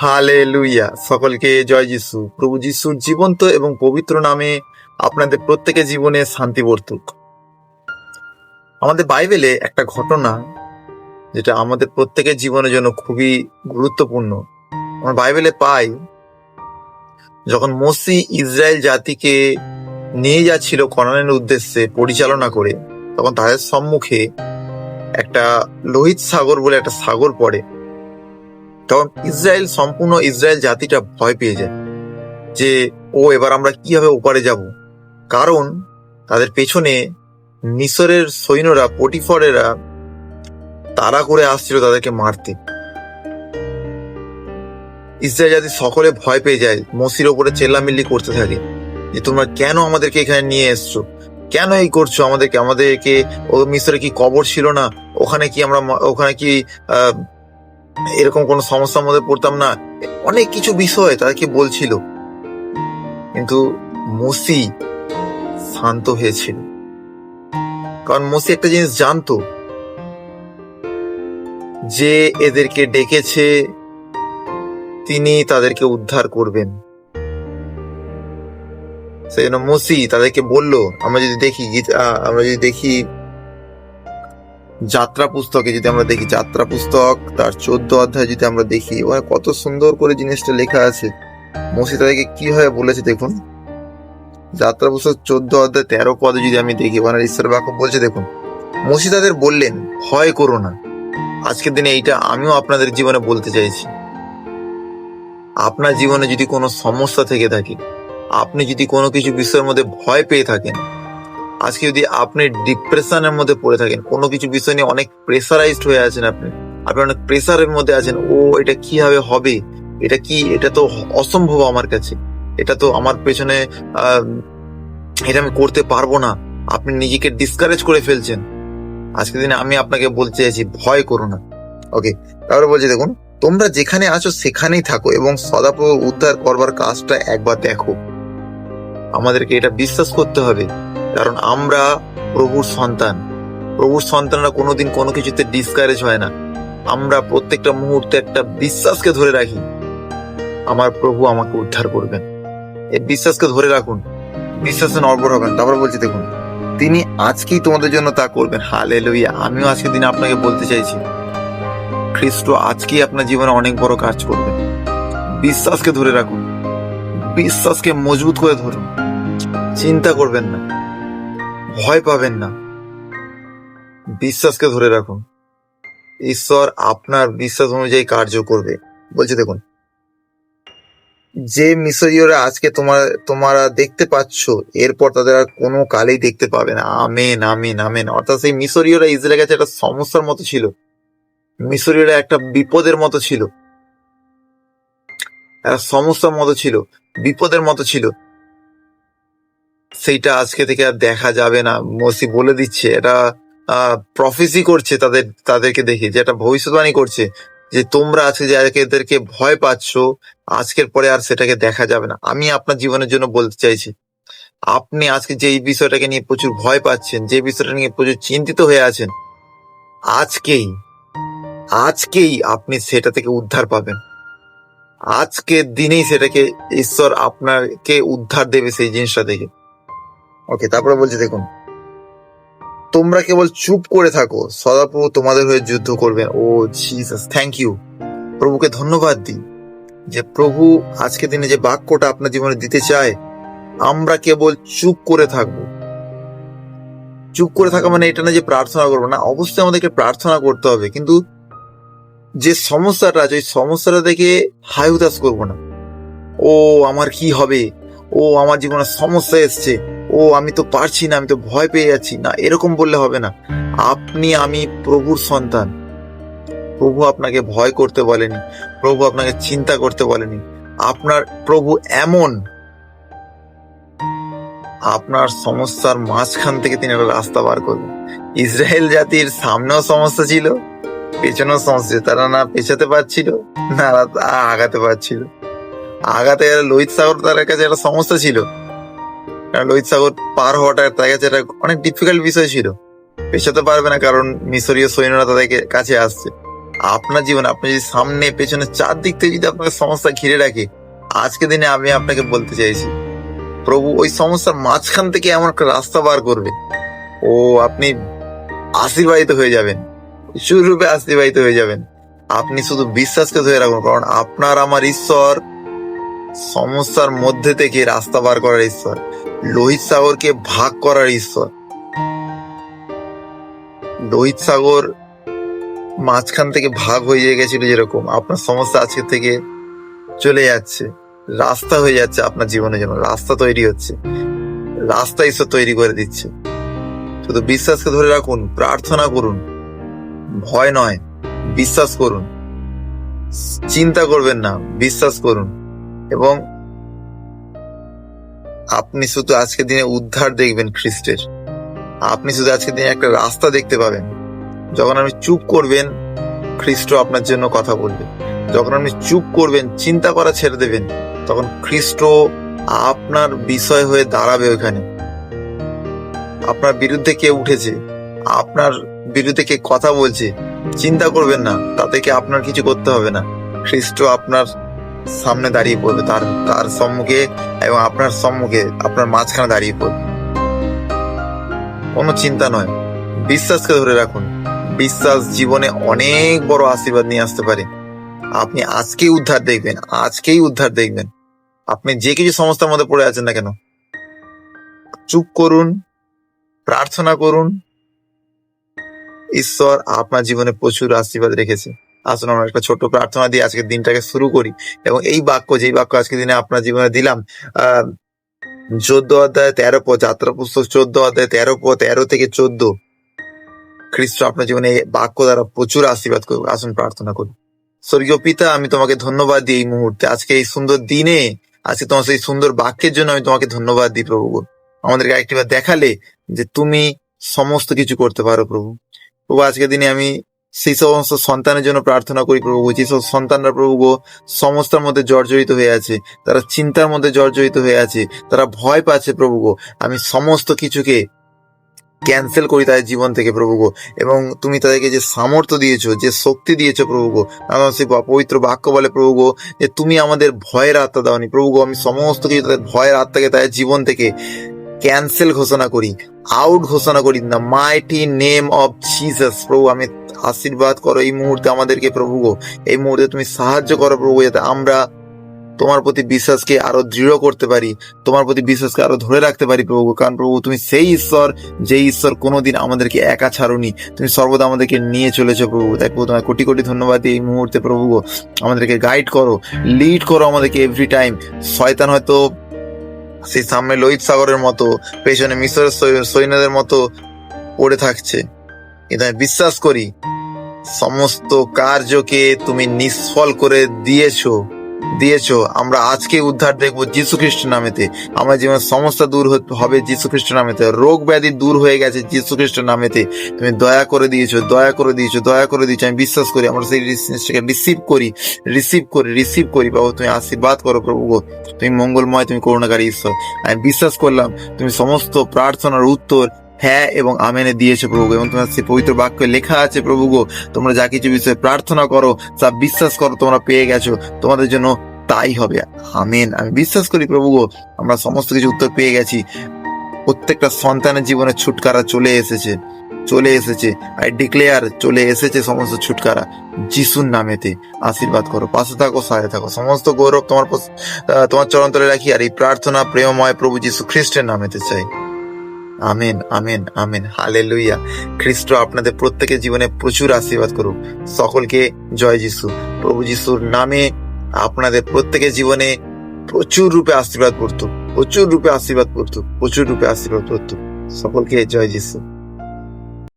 হালে লুইয়া সকলকে জয় যিশু। প্রভু যিশুর জীবন্ত এবং পবিত্র নামে আপনাদের প্রত্যেকের জীবনে শান্তি বর্তুক। আমাদের বাইবেলে একটা ঘটনা যেটা আমাদের প্রত্যেকের জীবনের জন্য খুবই গুরুত্বপূর্ণ। আমরা বাইবেলে পাই, যখন মসি ইসরায়েল জাতিকে নিয়ে যাচ্ছিল কনানের উদ্দেশ্যে পরিচালনা করে, তখন তাদের সম্মুখে একটা লোহিত সাগর বলে একটা সাগর পড়ে। তখন ইসরায়েল সম্পূর্ণ ইসরায়েল জাতিটা ভয় পেয়ে যায় যে, ও, এবার আমরা কীভাবে ওপারে যাব? কারণ তাদের পেছনে মিশরের সৈন্যরা, পটিফরেরা তাড়া করে আসছিল তাদেরকে মারতে। ইসরায়েল জাতি সকলে ভয় পেয়ে যায়, মসির ওপরে চেল্লামিল্লি করতে থাকে যে, তোমরা কেন আমাদেরকে এখানে নিয়ে এসছো? কেন এই করছ আমাদেরকে? আমাদেরকে, ও মিশরে কি কবর ছিল না? ওখানে কি আমরা ওখানে কি এরকম কোনো সমস্যার মধ্যে পড়তাম না। অনেক কিছু বিষয় তাদেরকে বলছিল। কিন্তু মসি শান্ত হয়েছিল। কারণ মসি একটা জিনিস জানতো। যে এদেরকে ডেকেছে, তিনি তাদেরকে উদ্ধার করবেন। সেই জন্য মসি তাদেরকে বলল, আমরা যদি দেখি গীত- আমরা যদি দেখি যাত্রা পুস্তকে যদি আমরা দেখি, যাত্রা পুস্তক, তার চোদ্দ অধ্যায় যদি আমরা দেখি ওখানে কত সুন্দর করে জিনিসটা লেখা আছে। মসি তাদেরকে কীভাবে বলেছে দেখুন? যাত্রা পুস্তক চোদ্দ অধ্যায় তেরো পদে যদি আমি দেখি, ওখানে ঈশ্বর বাক্য বলছে, দেখুন মসি তাদের বললেন, ভয় করো না। আজকের দিনে এইটা আমিও আপনাদের জীবনে বলতে চাইছি। আপনার জীবনে যদি কোনো সমস্যা থেকে থাকে, আপনি যদি কোনো কিছু বিষয়ের মধ্যে ভয় পেয়ে থাকেন আজকে যদি আপনি ডিপ্রেশনের মধ্যে পড়ে থাকেন, কোনো কিছু বিষয় নিয়ে অনেক প্রেসারাইজড হয়ে আছেন আপনি আপনি অনেক প্রেসারের মধ্যে আছেন, ও, এটা কীভাবে হবে? এটা কি, এটা তো অসম্ভব আমার কাছে। এটা তো আমার পেছনে এটা আমি করতে পারব না। আপনি নিজেকে ডিসকারেজ করে ফেলছেন। আজকের দিনে আমি আপনাকে বলতে চাইছি, ভয় করো না। ওকে তারপরে বলছি দেখুন, তোমরা যেখানে আছো সেখানেই থাকো এবং সদাপ্রভু উদ্ধার করবার কাজটা একবার দেখো। আমাদেরকে এটা বিশ্বাস করতে হবে। কারণ আমরা প্রভুর সন্তান। প্রভুর সন্তানরা কোনোদিন কোনো কিছুতে ডিসকারেজ হয় না। আমরা প্রত্যেকটা মুহূর্তে একটা বিশ্বাসকে ধরে রাখি। আমার প্রভু আমাকে উদ্ধার করবেন। এই বিশ্বাসকে ধরে রাখুন। বিশ্বাসে নড়বড় হবেন। তারপর বলছি, দেখুন, তিনি আজকেই তোমাদের জন্য তা করবেন। হালে লইয়া আমিও আজকের দিনে আপনাকে বলতে চাইছি খ্রিস্ট আজকেই আপনার জীবনে অনেক বড় কাজ করবেন বিশ্বাসকে ধরে রাখুন। বিশ্বাসকে মজবুত করে ধরুন। চিন্তা করবেন না। ভয় পাবেন না। বিশ্বাসকে ধরে রাখুন। ঈশ্বর আপনার বিশ্বাস অনুযায়ী কার্য করবে। বলছে দেখুন, যে মিশরীয়রা আজকে তোমার, তোমরা দেখতে পাচ্ছ, এরপর তাদের আর কোনো কালেই দেখতে পাবে না। Amen amen amen. অর্থাৎ সেই মিশরীয়রা ইসরায়েলের কাছে একটা সমস্যার মতো ছিল। মিশরীয়রা একটা বিপদের মতো ছিল। একটা সমস্যার মতো ছিল, বিপদের মতো ছিল। সেইটা আজকে থেকে আর দেখা যাবে না। মসি বলে দিচ্ছে, এটা প্রফেসি করছে তাদের, তাদেরকে দেখে, যে একটা ভবিষ্যৎবাণী করছে, যে তোমরা আজকে যে এদেরকে ভয় পাচ্ছ, আজকের পরে আর সেটাকে দেখা যাবে না। আমি আপনার জীবনের জন্য বলতে চাইছি, আপনি আজকে যে বিষয়টাকে নিয়ে প্রচুর ভয় পাচ্ছেন, যে বিষয়টা নিয়ে প্রচুর চিন্তিত হয়ে আছেন, আজকেই আজকেই আপনি সেটা থেকে উদ্ধার পাবেন। আজকের দিনেই সেটাকে, ঈশ্বর আপনাকে উদ্ধার দেবে সেই জিনিসটা থেকে ওকে তারপরে বলছে, দেখুন, তোমরা কেবল চুপ করে থাকো, সদাপ্রভু তোমাদের হয়ে যুদ্ধ করবে ও জিসাস থ্যাংক ইউ প্রভুকে ধন্যবাদ দিই যে প্রভু আজকে দিনে যে বাক্যটা আপনার জীবনে দিতে চায়, আমরা কেবল চুপ করে থাকব। চুপ করে থাকা মানে এটা না যে প্রার্থনা করব না, অবশ্যই আমাদেরকে প্রার্থনা করতে হবে, কিন্তু যে সমস্যাটা আছে, ওই সমস্যাটা দেখে হাই উদাস করব না। ও, আমার কি হবে? ও, আমার জীবনে সমস্যা এসছে। ও, আমি তো পারছি না, আমি তো ভয় পেয়ে যাচ্ছি। না, এরকম বললে হবে না। আপনি, আমি প্রভুর সন্তান। প্রভু আপনাকে ভয় করতে বলেনি, প্রভু আপনাকে চিন্তা করতে বলেনি। আপনার প্রভু এমন। আপনার সমস্যার মাঝখান থেকে তিনি একটা রাস্তা বার করবেন ইসরায়েল জাতির সামনেও সমস্যা ছিল, পেছনেও সমস্যা তারা না পেছাতে পারছিল, না আগাতে পারছিল। আগাতে লোহিত সাগর তার কাছে একটা সমস্যা ছিল। কারণ লোহিত সাগর পার হওয়াটা তার কাছে একটা অনেক ডিফিকাল্ট বিষয় ছিল। পেছাতে পারবে না, কারণ মিশরীয় সৈন্যরা তাদেরকে কাছে আসছে। আপনার জীবন, আপনি যদি সামনে, পেছনে, চারদিক থেকে যদি আপনাকে সমস্যা ঘিরে রাখে, আজকে দিনে আমি আপনাকে বলতে চাইছি, প্রভু ওই সমস্যার মাঝখান থেকে এমন একটা রাস্তা বার করবে। ও, আপনি আশীর্বাদিত হয়ে যাবেন। রূপে আশীর্বাদিত হয়ে যাবেন। আপনি শুধু বিশ্বাসকে ধরে রাখুন, কারণ আপনার, আমার ঈশ্বর সমস্যার মধ্যে থেকে রাস্তা বার করার ঈশ্বর। লোহিত সাগরকে ভাগ করার ঈশ্বর। লোহিত সাগর মাঝখান থেকে ভাগ হয়ে গেছিল যেরকম, আপনার সমস্যা আজকে থেকে চলে যাচ্ছে। রাস্তা হয়ে যাচ্ছে আপনার জীবনের জন্য রাস্তা তৈরি হচ্ছে। রাস্তা ঈশ্বর তৈরি করে দিচ্ছে। শুধু বিশ্বাসকে ধরে রাখুন, প্রার্থনা করুন। ভয় নয়, বিশ্বাস করুন। চিন্তা করবেন না, বিশ্বাস করুন। এবং আপনি শুধু আজকের দিনে উদ্ধার দেখবেন খ্রিস্টের। আপনি শুধু আজকের দিনে একটা রাস্তা দেখতে পাবেন। যখন আপনি চুপ করবেন খ্রিস্ট আপনার জন্য কথা বলবে। যখন আপনি চুপ করবেন, চিন্তা করা ছেড়ে দেবেন, তখন খ্রিস্ট আপনার বিষয় হয়ে দাঁড়াবে ওখানে আপনার বিরুদ্ধে কে উঠেছে, আপনার বিরুদ্ধে কে কথা বলছে, চিন্তা করবেন না, তাতে কি আপনার কিছু করতে হবে না। খ্রিস্ট আপনার সামনে দাঁড়িয়ে পড়বে, তার তার সম্মুখে এবং আপনার সম্মুখে, আপনার মাঝখানে দাঁড়িয়ে পড়বে। কোনো চিন্তা নয়। বিশ্বাসকে ধরে রাখুন, বিশ্বাস জীবনে অনেক বড় আশীর্বাদ নিয়ে আসতে পারে। আপনি আজকেই উদ্ধার দেখবেন, আজকেই উদ্ধার দেখবেন। আপনি যে কিছু সমস্যার মধ্যে পড়ে আছেন না কেন? চুপ করুন, প্রার্থনা করুন। ঈশ্বর আপনার জীবনে প্রচুর আশীর্বাদ রেখেছে। আসুন আমরা একটা ছোট্ট প্রার্থনা দিয়ে আজকের দিনটাকে শুরু করি। এবং এই বাক্য, যেই বাক্য আজকে দিনে আপনার জীবনে দিলাম, আহ, চোদ্দ অধ্যায় তেরো পদ যাত্রা পুস্তক চোদ্দ অধ্যায় তেরো পদ তেরো থেকে চোদ্দ। খ্রিস্ট আপনার জীবনে বাক্য দ্বারা প্রচুর আশীর্বাদ করবে আসুন প্রার্থনা করি স্বর্গীয় পিতা, আমি তোমাকে ধন্যবাদ দিই এই মুহূর্তে। আজকে এই সুন্দর দিনে, আজকে তোমার সেই সুন্দর বাক্যের জন্য আমি তোমাকে ধন্যবাদ দিই প্রভু। আমাদেরকে একটিবার দেখালে যে তুমি সমস্ত কিছু করতে পারো প্রভু। প্রভু, আজকের দিনে আমি সেই সমস্ত সন্তানের জন্য প্রার্থনা করি প্রভু। যেসব সন্তানরা প্রভু সমস্যার মধ্যে জর্জরিত হয়ে আছে, তারা চিন্তার মধ্যে জর্জরিত হয়ে আছে, তারা ভয় পাচ্ছে প্রভু আমি সমস্ত কিছুকে ক্যান্সেল করি তাদের জীবন থেকে প্রভু এবং তুমি তাদেরকে যে সামর্থ্য দিয়েছ, যে শক্তি দিয়েছ প্রভু গো আমার সেই পবিত্র বাক্য বলে প্রভু যে তুমি আমাদের ভয়ের আত্মা দাওনি। প্রভু আমি সমস্ত কিছু তাদের ভয়ের আত্মাকে তাদের জীবন থেকে ক্যান্সেল ঘোষণা করি। আউট ঘোষণা করি না মাইটি নেম অফ জিসাস প্রভু, আমি আশীর্বাদ করো এই মুহূর্তে আমাদেরকে প্রভু এই মুহূর্তে তুমি সাহায্য করো প্রভু যাতে আমরা তোমার প্রতি বিশ্বাসকে আরও দৃঢ় করতে পারি, তোমার প্রতি বিশ্বাসকে আরও ধরে রাখতে পারি প্রভু কারণ প্রভু তুমি সেই ঈশ্বর, যে ঈশ্বর কোনোদিন আমাদেরকে একা ছাড়ুনি, তুমি সর্বদা আমাদেরকে নিয়ে চলেছো প্রভু তাই প্রভু তোমায় কোটি কোটি ধন্যবাদ এই মুহূর্তে প্রভু আমাদেরকে গাইড করো লিড করো আমাদেরকে এভরি টাইম শয়তান হয়তো সেই সামনে লোহিত সাগরের মতো, পেছনে মিশরের সৈন্যদের মতো পড়ে থাকছে। আমি বিশ্বাস করি। সমস্ত কার্যকে তুমি নিষ্ফল করে দিয়েছ দিয়েছ। আমরা আজকে উদ্ধার দেখব যীশু খ্রিস্ট নামেতে। আমার জীবনের সমস্যা দূর হবে যীশু খ্রিস্ট নামেতে। রোগ ব্যাধি দূর হয়ে গেছে যীশু খ্রিস্ট নামেতে। তুমি দয়া করে দিয়েছ, দয়া করে দিয়েছ, দয়া করে দিয়েছ। আমি বিশ্বাস করি, আমরা সেই জিনিসটাকে রিসিভ করি রিসিভ করি রিসিভ করি। বাবু, তুমি আশীর্বাদ করো প্রভু গো। তুমি মঙ্গলময়, তুমি করুণাকারী ঈশ্বর। আমি বিশ্বাস করলাম, তুমি সমস্ত প্রার্থনার উত্তর হ্যাঁ এবং আমেনে দিয়েছে প্রভু এবং তোমার সেই পবিত্র বাক্যে লেখা আছে প্রভু গো তোমরা যা কিছু বিষয়ে প্রার্থনা করো তা বিশ্বাস করো, তোমরা পেয়ে গেছো। তোমাদের জন্য তাই হবে। আমেন। আমি বিশ্বাস করি প্রভু গো আমরা সমস্ত কিছু উত্তর পেয়ে গেছি। প্রত্যেকটা সন্তানের জীবনে ছুটকারা চলে এসেছে চলে এসেছে। আই ডিক্লেয়ার চলে এসেছে সমস্ত ছুটকারা। যিশুর নামেতে আশীর্বাদ করো, পাশে থাকো, সাথে থাকো। সমস্ত গৌরব তোমার তোমার চরন্তরে রাখি আর এই প্রার্থনা প্রেমময় প্রভু যিশু খ্রিস্টের নামেতে চাই। Amen amen amen. হালে লুইয়া খ্রিস্ট আপনাদের প্রত্যেকের জীবনে প্রচুর আশীর্বাদ করুক। সকলকে জয় যিশু। প্রভু যিশুর নামে আপনাদের প্রত্যেকের জীবনে প্রচুর রূপে আশীর্বাদ করতো। প্রচুর রূপে আশীর্বাদ করতো। প্রচুর রূপে আশীর্বাদ করতো। সকলকে জয় যিশু।